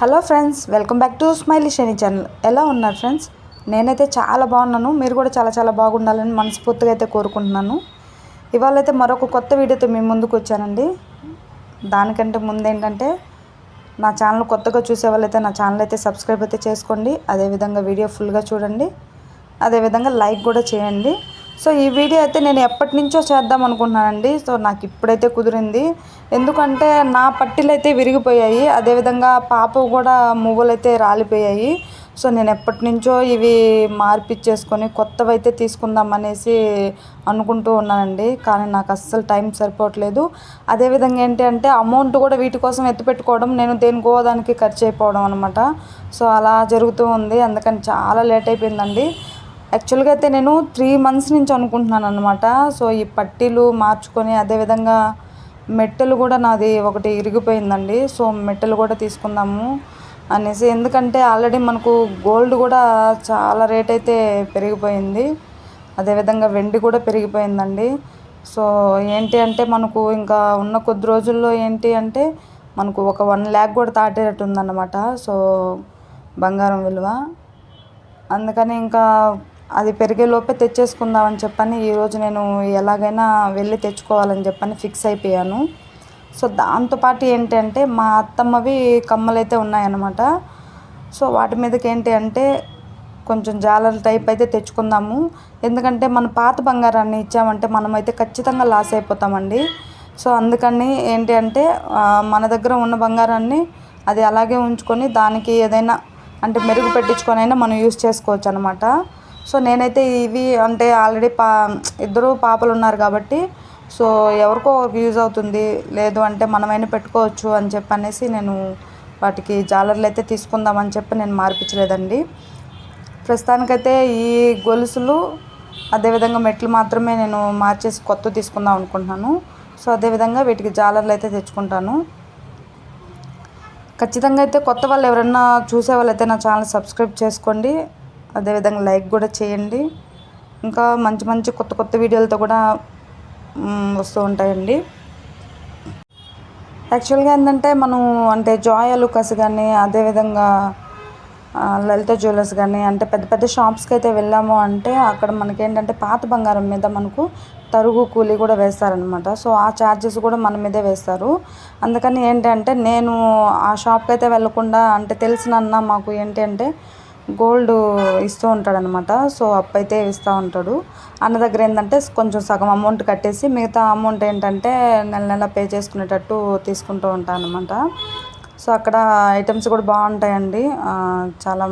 Hello friends welcome back to Smiley Shiny channel. ఎలా ఉన్నారు friends? నేనైతే చాలా బాగున్నాను. మీరు కూడా చాలా చాలా బాగుండాలని మనస్ఫూర్తిగా అయితే కోరుకుంటున్నాను. ఇవాళ అయితే మరొక కొత్త వీడియోతో మీ ముందుకు వచ్చానండి. దానికంటే ముందు ఏంటంటే నా ఛానల్ కొత్తగా చూసే వాళ్ళైతే నా ఛానల్ అయితే సబ్స్క్రైబ్ అయితే చేసుకోండి. అదేవిధంగా వీడియో ఫుల్గా చూడండి. అదేవిధంగా లైక్ కూడా చేయండి. సో ఈ వీడియో అయితే నేను ఎప్పటి నుంచో చేద్దాం అనుకుంటున్నానండి. సో నాకు ఇప్పుడైతే కుదిరింది. ఎందుకంటే నా పట్టీలు అయితే విరిగిపోయాయి. అదేవిధంగా పాప కూడా మువ్వలు అయితే రాలిపోయాయి. సో నేను ఎప్పటి నుంచో ఇవి మార్పిచ్చేసుకొని కొత్తవి అయితే తీసుకుందాం అనేసి అనుకుంటూ ఉన్నానండి. కానీ నాకు అస్సలు టైం సరిపోవట్లేదు. అదేవిధంగా ఏంటి అంటే అమౌంట్ కూడా వీటి కోసం ఎత్తిపెట్టుకోవడం నేను దేనికో దానికి ఖర్చు అయిపోవడం అనమాట సో అలా జరుగుతూ ఉంది. అందుకని చాలా లేట్ అయిపోయిందండి. యాక్చువల్గా అయితే నేను త్రీ మంత్స్ నుంచి అనుకుంటున్నాను అనమాట సో ఈ పట్టీలు మార్చుకొని అదేవిధంగా మెట్టెలు కూడా నాది ఒకటి ఇరిగిపోయిందండి. సో మెట్టెలు కూడా తీసుకుందాము అనేసి. ఎందుకంటే ఆల్రెడీ మనకు గోల్డ్ కూడా చాలా రేట్ అయితే పెరిగిపోయింది. అదేవిధంగా వెండి కూడా పెరిగిపోయిందండి. సో ఏంటి అంటే మనకు ఇంకా ఉన్న కొద్ది రోజుల్లో ఏంటి అంటే మనకు ఒక వన్ ల్యాక్ కూడా తాటేటట్టు ఉందన్నమాట. సో బంగారం విలువ. అందుకని ఇంకా అది పెరిగే లోపే తెచ్చేసుకుందామని చెప్పని ఈరోజు నేను ఎలాగైనా వెళ్ళి తెచ్చుకోవాలని చెప్పని ఫిక్స్ అయిపోయాను. సో దాంతోపాటు ఏంటంటే మా అత్తమ్మవి కమ్మలైతే ఉన్నాయన్నమాట. సో వాటి మీదకి ఏంటి అంటే కొంచెం జాలర్ టైప్ అయితే తెచ్చుకుందాము. ఎందుకంటే మన పాత బంగారాన్ని ఇచ్చామంటే మనమైతే ఖచ్చితంగా లాస్ అయిపోతామండి. సో అందుకని ఏంటి అంటే మన దగ్గర ఉన్న బంగారాన్ని అది అలాగే ఉంచుకొని దానికి ఏదైనా అంటే మెరుగు పెట్టించుకొని అయినా మనం యూస్ చేసుకోవచ్చు అనమాట సో నేనైతే ఇవి అంటే ఆల్రెడీ పా ఇద్దరు పాపలు ఉన్నారు కాబట్టి సో ఎవరికో ఒకరికి యూజ్ అవుతుంది లేదు అంటే మనమైనా పెట్టుకోవచ్చు అని చెప్పి అనేసి నేను వాటికి జాలర్లు అయితే తీసుకుందామని చెప్పి నేను మార్పించలేదండి ప్రస్తుతానికైతే ఈ గొలుసులు అదేవిధంగా మెట్లు మాత్రమే నేను మార్చేసి కొత్త తీసుకుందాం అనుకుంటున్నాను. సో అదేవిధంగా వీటికి జాలర్లు అయితే తెచ్చుకుంటాను. ఖచ్చితంగా అయితే కొత్త వాళ్ళు ఎవరైనా చూసే వాళ్ళైతే నా ఛానల్ సబ్స్క్రైబ్ చేసుకోండి. అదేవిధంగా లైక్ కూడా చేయండి. ఇంకా మంచి మంచి కొత్త కొత్త వీడియోలతో కూడా వస్తూ ఉంటాయండి. యాక్చువల్గా ఏంటంటే మనం అంటే జాయ్ అలుకాస్ కానీ అదేవిధంగా లలిత జ్యువెలర్స్ కానీ అంటే పెద్ద పెద్ద షాప్స్కి అయితే వెళ్ళాము అంటే అక్కడ మనకి ఏంటంటే పాత బంగారం మీద మనకు తరుగు కూలీ కూడా వేస్తారనమాట సో ఆ ఛార్జెస్ కూడా మన మీదే వేస్తారు. అందుకని ఏంటంటే నేను ఆ షాప్కి అయితే వెళ్ళకుండా అంటే తెలిసిన అన్న మాకు ఏంటి అంటే గోల్డ్ ఇస్తూ ఉంటాడనమాట సో అప్పైతే ఇస్తూ ఉంటాడు. అన్న దగ్గర ఏంటంటే కొంచెం సగం అమౌంట్ కట్టేసి మిగతా అమౌంట్ ఏంటంటే నెల నెల పే చేసుకునేటట్టు తీసుకుంటూ ఉంటాను అనమాట సో అక్కడ ఐటమ్స్ కూడా బాగుంటాయండి. చాలా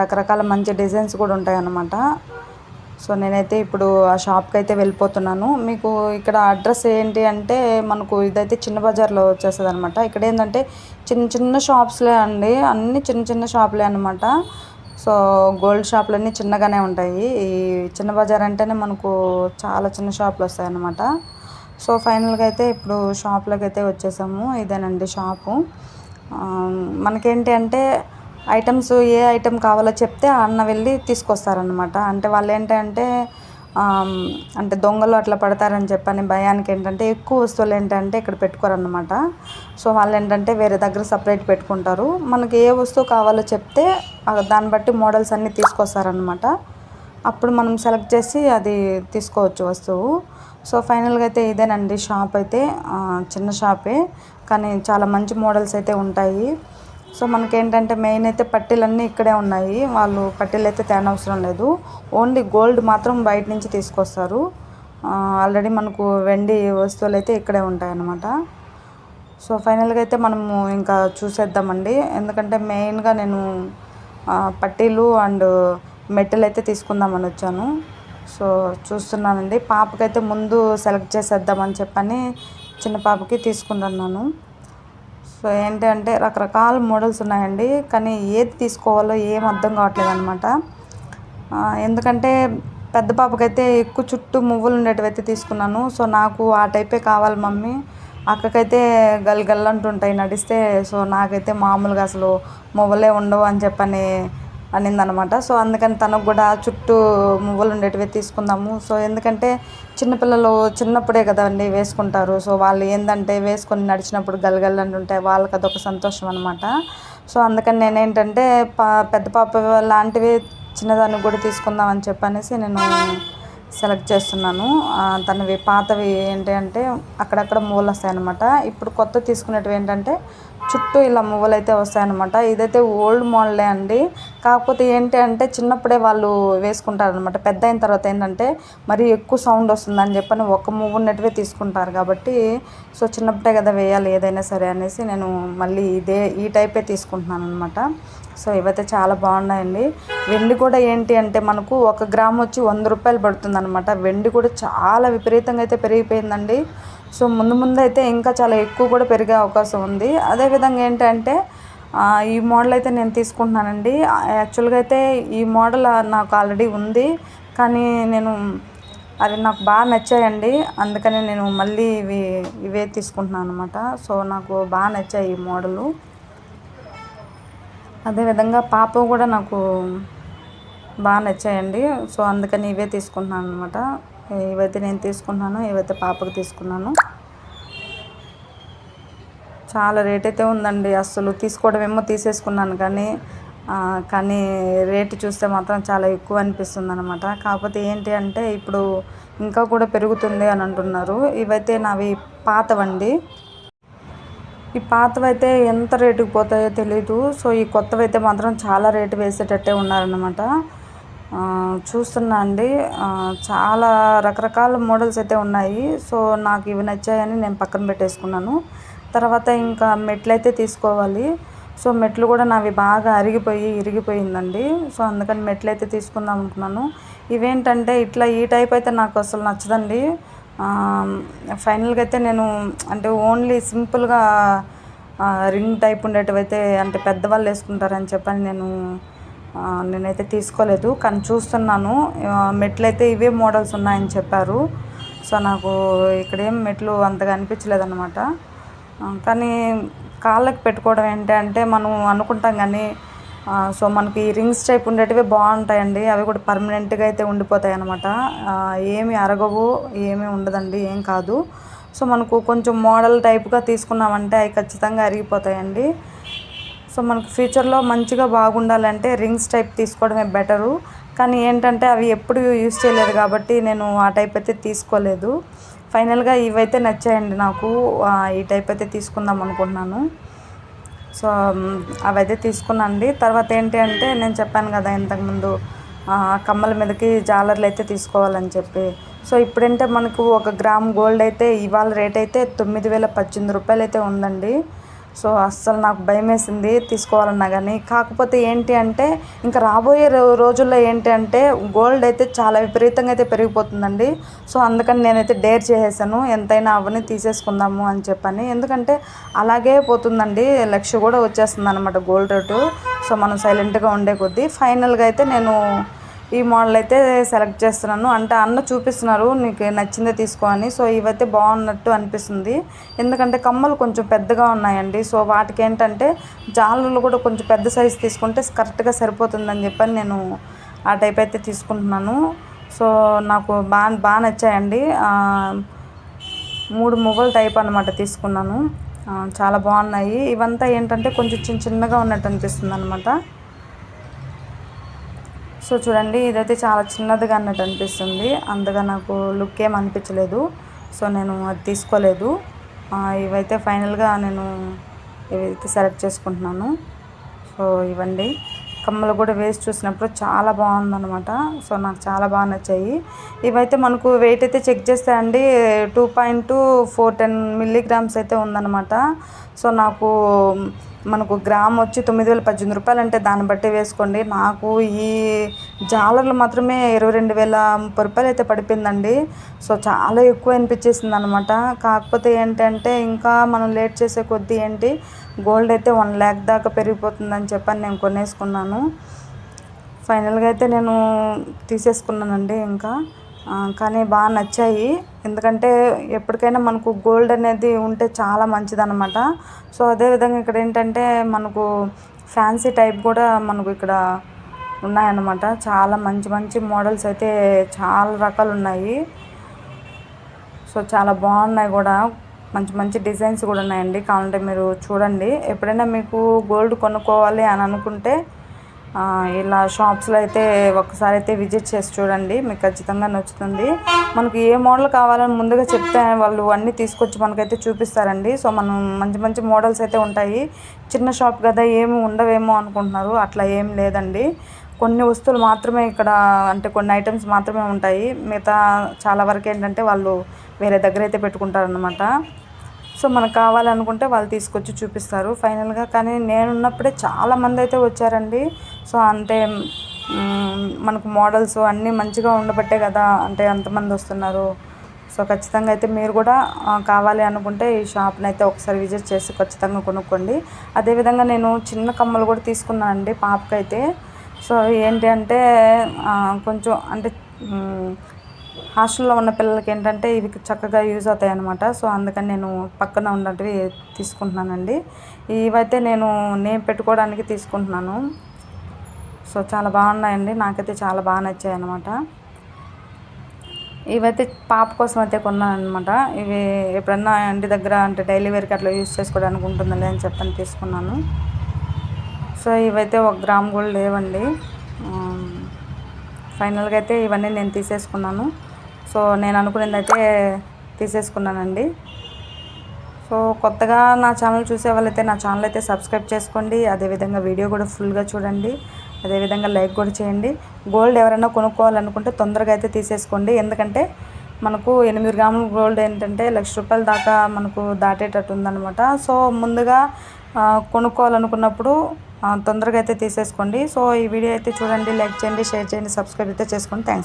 రకరకాల మంచి డిజైన్స్ కూడా ఉంటాయి అన్నమాట సో నేనైతే ఇప్పుడు ఆ షాప్కి అయితే వెళ్ళిపోతున్నాను. మీకు ఇక్కడ అడ్రస్ ఏంటి అంటే మనకు ఇదైతే చిన్న బజార్లో వచ్చేస్తుంది అనమాట ఇక్కడ ఏంటంటే చిన్న చిన్న షాప్స్లే అండి. అన్ని చిన్న చిన్న షాపులే అనమాట సో గోల్డ్ షాపులన్నీ చిన్నగానే ఉంటాయి. ఈ చిన్న బజార్ అంటేనే మనకు చాలా చిన్న షాపులు వస్తాయి అన్నమాట సో ఫైనల్గా అయితే ఇప్పుడు షాప్లోకి అయితే వచ్చేసాము. ఇదేనండి షాపు. మనకేంటి అంటే ఐటమ్స్ ఏ ఐటమ్ కావాలో చెప్తే అన్న వెళ్ళి తీసుకొస్తారనమాట అంటే వాళ్ళు ఏంటంటే అంటే దొంగలు అట్లా పడతారని చెప్పని భయానికి ఏంటంటే ఎక్కువ వస్తువులు ఏంటంటే ఇక్కడ పెట్టుకోరన్నమాట. సో వాళ్ళు ఏంటంటే వేరే దగ్గర సపరేట్ పెట్టుకుంటారు. మనకి ఏ వస్తువు కావాలో చెప్తే దాన్ని బట్టి మోడల్స్ అన్నీ తీసుకొస్తారనమాట అప్పుడు మనం సెలెక్ట్ చేసి అది తీసుకోవచ్చు వస్తువు. సో ఫైనల్గా అయితే ఇదేనండి షాప్ అయితే. చిన్న షాపే కానీ చాలా మంచి మోడల్స్ అయితే ఉంటాయి. సో మనకేంటంటే మెయిన్ అయితే పట్టీలన్నీ ఇక్కడే ఉన్నాయి. వాళ్ళు పట్టీలు అయితే తేనవసరం లేదు. ఓన్లీ గోల్డ్ మాత్రం బయట నుంచి తీసుకొస్తారు. ఆల్రెడీ మనకు వెండి వస్తువులు అయితే ఇక్కడే ఉంటాయన్నమాట. సో ఫైనల్గా అయితే మనము ఇంకా చూసేద్దామండి. ఎందుకంటే మెయిన్గా నేను పట్టీలు అండ్ మెట్టెలు అయితే తీసుకుందామని వచ్చాను. సో చూస్తున్నానండి. పాపకైతే ముందు సెలెక్ట్ చేసేద్దామని చెప్పని చిన్న పాపకి తీసుకుంటున్నాను. సో ఏంటంటే రకరకాల మోడల్స్ ఉన్నాయండి. కానీ ఏది తీసుకోవాలో ఏం అర్థం కావట్లేదు అనమాట ఎందుకంటే పెద్ద పాపకైతే ఎక్కువ చుట్టూ మువ్వులు ఉండేటివైతే తీసుకున్నాను. సో నాకు ఆ టైపే కావాలి మమ్మీ. అక్కకైతే గల్ గల్ అంటుంటాయి నడిస్తే. సో నాకైతే మామూలుగా అసలు మువ్వలే ఉండవు అని చెప్పని అనిందనమాట. సో అందుకని తనకు కూడా చుట్టూ మువ్వలు ఉండేటివి తీసుకుందాము. సో ఎందుకంటే చిన్నపిల్లలు చిన్నప్పుడే కదండి వేసుకుంటారు. సో వాళ్ళు ఏంటంటే వేసుకొని నడిచినప్పుడు గలగల ఉంటే వాళ్ళకి అదొక సంతోషం అనమాట సో అందుకని నేనేంటంటే పా పెద్ద పాప లాంటివి చిన్నదానికి కూడా తీసుకుందాం అని చెప్పనేసి నేను సెలెక్ట్ చేస్తున్నాను. తనవి పాతవి ఏంటి అంటే అక్కడక్కడ మువ్వలు వస్తాయన్నమాట. ఇప్పుడు కొత్త తీసుకునేటివి ఏంటంటే చుట్టూ ఇలా మువ్వలు అయితే వస్తాయన్నమాట. ఇదైతే ఓల్డ్ మోడలే అండి. కాకపోతే ఏంటి అంటే చిన్నప్పుడే వాళ్ళు వేసుకుంటారనమాట పెద్ద అయిన తర్వాత ఏంటంటే మరి ఎక్కువ సౌండ్ వస్తుందని చెప్పని ఒక మువ్వు ఉన్నట్టువే తీసుకుంటారు కాబట్టి సో చిన్నప్పుడే కదా వేయాలి ఏదైనా సరే అనేసి నేను మళ్ళీ ఇదే ఈ టైపే తీసుకుంటున్నాను అనమాట సో ఇవైతే చాలా బాగున్నాయండి. వెండి కూడా ఏంటి అంటే మనకు ఒక గ్రామ్ వచ్చి వంద రూపాయలు పడుతుంది అనమాట వెండి కూడా చాలా విపరీతంగా అయితే పెరిగిపోయిందండి. సో ముందు ముందు అయితే ఇంకా చాలా ఎక్కువ కూడా పెరిగే అవకాశం ఉంది. అదేవిధంగా ఏంటంటే ఈ మోడల్ అయితే నేను తీసుకుంటున్నానండి. యాక్చువల్గా అయితే ఈ మోడల్ నాకు ఆల్రెడీ ఉంది. కానీ నేను అవి నాకు బాగా నచ్చాయండి. అందుకని నేను మళ్ళీ ఇవి ఇవే తీసుకుంటున్నాను అనమాట సో నాకు బాగా నచ్చాయి ఈ మోడలు. అదేవిధంగా పాప కూడా నాకు బాగా నచ్చాయండి. సో అందుకని ఇవే తీసుకుంటున్నాను అనమాట ఇవైతే నేను తీసుకున్నాను ఇవైతే పాపకు తీసుకున్నాను. చాలా రేట్ అయితే ఉందండి. అసలు తీసుకోవడమేమో తీసేసుకున్నాను కానీ కానీ రేటు చూస్తే మాత్రం చాలా ఎక్కువ అనిపిస్తుంది అనమాట కాకపోతే ఏంటి అంటే ఇప్పుడు ఇంకా కూడా పెరుగుతుంది అని అంటున్నారు. ఇవైతే నావి పాతవండి. ఈ పాతవి అయితే ఎంత రేటుకి పోతాయో తెలీదు. సో ఈ కొత్తవి అయితే మాత్రం చాలా రేటు వేసేటట్టే ఉన్నారనమాట ఆ, చూస్తున్నా అండి. చాలా రకరకాల మోడల్స్ అయితే ఉన్నాయి. సో నాకు ఇవి నచ్చాయని నేను పక్కన పెట్టేసుకున్నాను. తర్వాత ఇంకా మెట్లు అయితే తీసుకోవాలి. సో మెట్లు కూడా నావి బాగా అరిగిపోయి ఇరిగిపోయిందండి. సో అందుకని మెట్లు అయితే తీసుకుందాం అనుకున్నాను. ఇవేంటంటే ఇట్లా ఈ టైప్ అయితే నాకు అసలు నచ్చదండి. ఫైనల్గా అయితే నేను అంటే ఓన్లీ సింపుల్గా రింగ్ టైప్ ఉండేటివైతే అంటే పెద్దవాళ్ళు వేసుకుంటారని చెప్పని నేను నేనైతే తీసుకోలేదు. కానీ చూస్తున్నాను మెట్లు అయితే ఇవే మోడల్స్ ఉన్నాయని చెప్పారు. సో నాకు ఇక్కడేం మెట్లు అంతగా అనిపించలేదు అనమాట కానీ కాళ్ళకి పెట్టుకోవడం ఏంటి అంటే మనం అనుకుంటాం కానీ సో మనకి ఈ రింగ్స్ టైప్ ఉండేటివి బాగుంటాయండి. అవి కూడా పర్మనెంట్గా అయితే ఉండిపోతాయి అనమాట ఏమి అరగవు ఏమీ ఉండదండి ఏం కాదు. సో మనకు కొంచెం మోడల్ టైప్గా తీసుకున్నామంటే అవి ఖచ్చితంగా అరిగిపోతాయండి. సో మనకు ఫ్యూచర్లో మంచిగా బాగుండాలంటే రింగ్స్ టైప్ తీసుకోవడమే బెటరు. కానీ ఏంటంటే అవి ఎప్పుడు యూజ్ చేయలేదు కాబట్టి నేను ఆ టైప్ అయితే తీసుకోలేదు. ఫైనల్గా ఇవైతే నచ్చాయండి నాకు. ఈ టైప్ అయితే తీసుకుందాం అనుకుంటున్నాను. సో అవైతే తీసుకున్నానండి. తర్వాత ఏంటి అంటే నేను చెప్పాను కదా ఇంతకుముందు కమ్మల మీదకి జాలర్లు అయితే తీసుకోవాలని చెప్పి. సో ఇప్పుడంటే మనకు ఒక గ్రామ్ గోల్డ్ అయితే ఇవాళ రేట్ అయితే తొమ్మిది వేల పద్దెనిమిది రూపాయలు అయితే ఉందండి. సో అస్సలు నాకు భయం వేసింది తీసుకోవాలన్నా కానీ. కాకపోతే ఏంటి అంటే ఇంకా రాబోయే రో రోజుల్లో ఏంటి అంటే గోల్డ్ అయితే చాలా విపరీతంగా అయితే పెరిగిపోతుందండి. సో అందుకని నేనైతే డేర్ చేసేసాను. ఎంతైనా అవన్నీ తీసేసుకుందాము అని చెప్పని. ఎందుకంటే అలాగే పోతుందండి. లక్ష కూడా వచ్చేస్తుంది అనమాట గోల్డ్ రేటు. సో మనం సైలెంట్గా ఉండే కొద్దీ. ఫైనల్గా అయితే నేను ఈ మోడల్ అయితే సెలెక్ట్ చేస్తున్నాను. అంటే అన్న చూపిస్తున్నారు నీకు నచ్చిందే తీసుకో అని. సో ఇవైతే బాగున్నట్టు అనిపిస్తుంది. ఎందుకంటే కమ్మలు కొంచెం పెద్దగా ఉన్నాయండి. సో వాటికి ఏంటంటే జాలర్లు కూడా కొంచెం పెద్ద సైజు తీసుకుంటే కరెక్ట్గా సరిపోతుందని చెప్పని నేను ఆ టైప్ అయితే తీసుకుంటున్నాను. సో నాకు బాగా బాగా నచ్చాయండి. మూడు మువ్వల టైప్ అనమాట తీసుకున్నాను. చాలా బాగున్నాయి. ఇవంతా ఏంటంటే కొంచెం చిన్న చిన్నగా ఉన్నట్టు అనిపిస్తుంది అనమాట సో చూడండి ఇదైతే చాలా చిన్నదిగా అన్నట్టు అనిపిస్తుంది. అంతగా నాకు లుక్ ఏం అనిపించలేదు. సో నేను అది తీసుకోలేదు. ఇవైతే ఫైనల్గా నేను ఇవైతే సెలెక్ట్ చేసుకుంటున్నాను. సో ఇవ్వండి. కమ్మలు కూడా వేసి చూసినప్పుడు చాలా బాగుందన్నమాట. సో నాకు చాలా బాగా నచ్చాయి. ఇవైతే మనకు వెయిట్ అయితే చెక్ చేస్తే అండి two point four ten milligrams అయితే ఉందన్నమాట. సో నాకు మనకు గ్రామ్ వచ్చి తొమ్మిది వేల పద్దెనిమిది రూపాయలు అంటే దాన్ని బట్టి వేసుకోండి. నాకు ఈ జాలర్లు మాత్రమే ఇరవై రెండు వేల ముప్పై రూపాయలు అయితే పడిపోయిందండి. సో చాలా ఎక్కువ అనిపించేసింది అనమాట కాకపోతే ఏంటంటే ఇంకా మనం లేట్ చేసే కొద్దీ ఏంటి గోల్డ్ అయితే వన్ ల్యాక్ దాకా పెరిగిపోతుందని చెప్పని నేను కొనేసుకున్నాను. ఫైనల్గా అయితే నేను తీసేసుకున్నానండి ఇంకా. కానీ బాగా నచ్చాయి. ఎందుకంటే ఎప్పటికైనా మనకు గోల్డ్ అనేది ఉంటే చాలా మంచిదన్నమాట. సో అదేవిధంగా ఇక్కడ ఏంటంటే మనకు ఫ్యాన్సీ టైప్ కూడా మనకు ఇక్కడ ఉన్నాయన్నమాట. చాలా మంచి మంచి మోడల్స్ అయితే చాలా రకాలు ఉన్నాయి. సో చాలా బాగున్నాయి కూడా. మంచి మంచి డిజైన్స్ కూడా ఉన్నాయండి. కావాలంటే మీరు చూడండి. ఎప్పుడైనా మీకు గోల్డ్ కొనుక్కోవాలి అని అనుకుంటే ఇలా షాప్స్లో అయితే ఒకసారి అయితే విజిట్ చేసి చూడండి మీకు ఖచ్చితంగా నచ్చుతుంది. మనకు ఏ మోడల్ కావాలని ముందుగా చెప్తే వాళ్ళు అన్నీ తీసుకొచ్చి మనకైతే చూపిస్తారండి. సో మనం మంచి మంచి మోడల్స్ అయితే ఉంటాయి. చిన్న షాప్ కదా ఏమి ఉండవేమో అనుకుంటున్నారు. అట్లా ఏం లేదండి. కొన్ని వస్తువులు మాత్రమే ఇక్కడ అంటే కొన్ని ఐటమ్స్ మాత్రమే ఉంటాయి. మిగతా చాలా వరకు ఏంటంటే వాళ్ళు వేరే దగ్గర అయితే పెట్టుకుంటారనమాట సో మనకు కావాలనుకుంటే వాళ్ళు తీసుకొచ్చి చూపిస్తారు ఫైనల్గా. కానీ నేనున్నప్పుడే చాలామంది అయితే వచ్చారండి. సో అంటే మనకు మోడల్స్ అన్నీ మంచిగా ఉండబట్టే కదా అంటే అంతమంది వస్తున్నారు. సో ఖచ్చితంగా అయితే మీరు కూడా కావాలి అనుకుంటే ఈ షాప్ని అయితే ఒకసారి విజిట్ చేసి ఖచ్చితంగా కొనుక్కోండి. అదేవిధంగా నేను చిన్న కమ్మలు కూడా తీసుకున్నాను అండి పాపకైతే. సో ఏంటి అంటే కొంచెం అంటే హాస్టల్లో ఉన్న పిల్లలకి ఏంటంటే ఇవి చక్కగా యూజ్ అవుతాయి అనమాట సో అందుకని నేను పక్కన ఉన్నవి తీసుకుంటున్నానండి. ఇవైతే నేను నేను పెట్టుకోవడానికి తీసుకుంటున్నాను. సో చాలా బాగున్నాయండి. నాకైతే చాలా బాగా నచ్చాయి అనమాట ఇవైతే పాప కోసం అయితే కొన్నానమాట అనమాట ఇవి ఎప్పుడన్నా ఇంటి దగ్గర అంటే డైలీ వేర్కి అట్లా యూజ్ చేసుకోవడానికి ఉంటుందిలే అని చెప్పని తీసుకున్నాను. సో ఇవైతే ఒక గ్రామ్ కూడా లేవండి. ఫైనల్గా అయితే ఇవన్నీ నేను తీసేసుకున్నాను. సో నేను అనుకునేది అయితే తీసేసుకున్నానండి. సో కొత్తగా నా ఛానల్ చూసే వాళ్ళైతే నా ఛానల్ అయితే సబ్స్క్రైబ్ చేసుకోండి. అదేవిధంగా వీడియో కూడా ఫుల్గా చూడండి. అదేవిధంగా లైక్ కూడా చేయండి. గోల్డ్ ఎవరైనా కొనుక్కోవాలనుకుంటే తొందరగా అయితే తీసేసుకోండి. ఎందుకంటే మనకు ఎనిమిది గ్రాముల గోల్డ్ ఏంటంటే లక్ష రూపాయల దాకా మనకు దాటేటట్టు ఉందనమాట సో ముందుగా కొనుక్కోవాలనుకున్నప్పుడు తొందరగా అయితే తీసేసుకోండి. సో ఈ వీడియో అయితే చూడండి లైక్ చేయండి షేర్ చేయండి సబ్స్క్రైబ్ అయితే చేసుకోండి. థ్యాంక్స్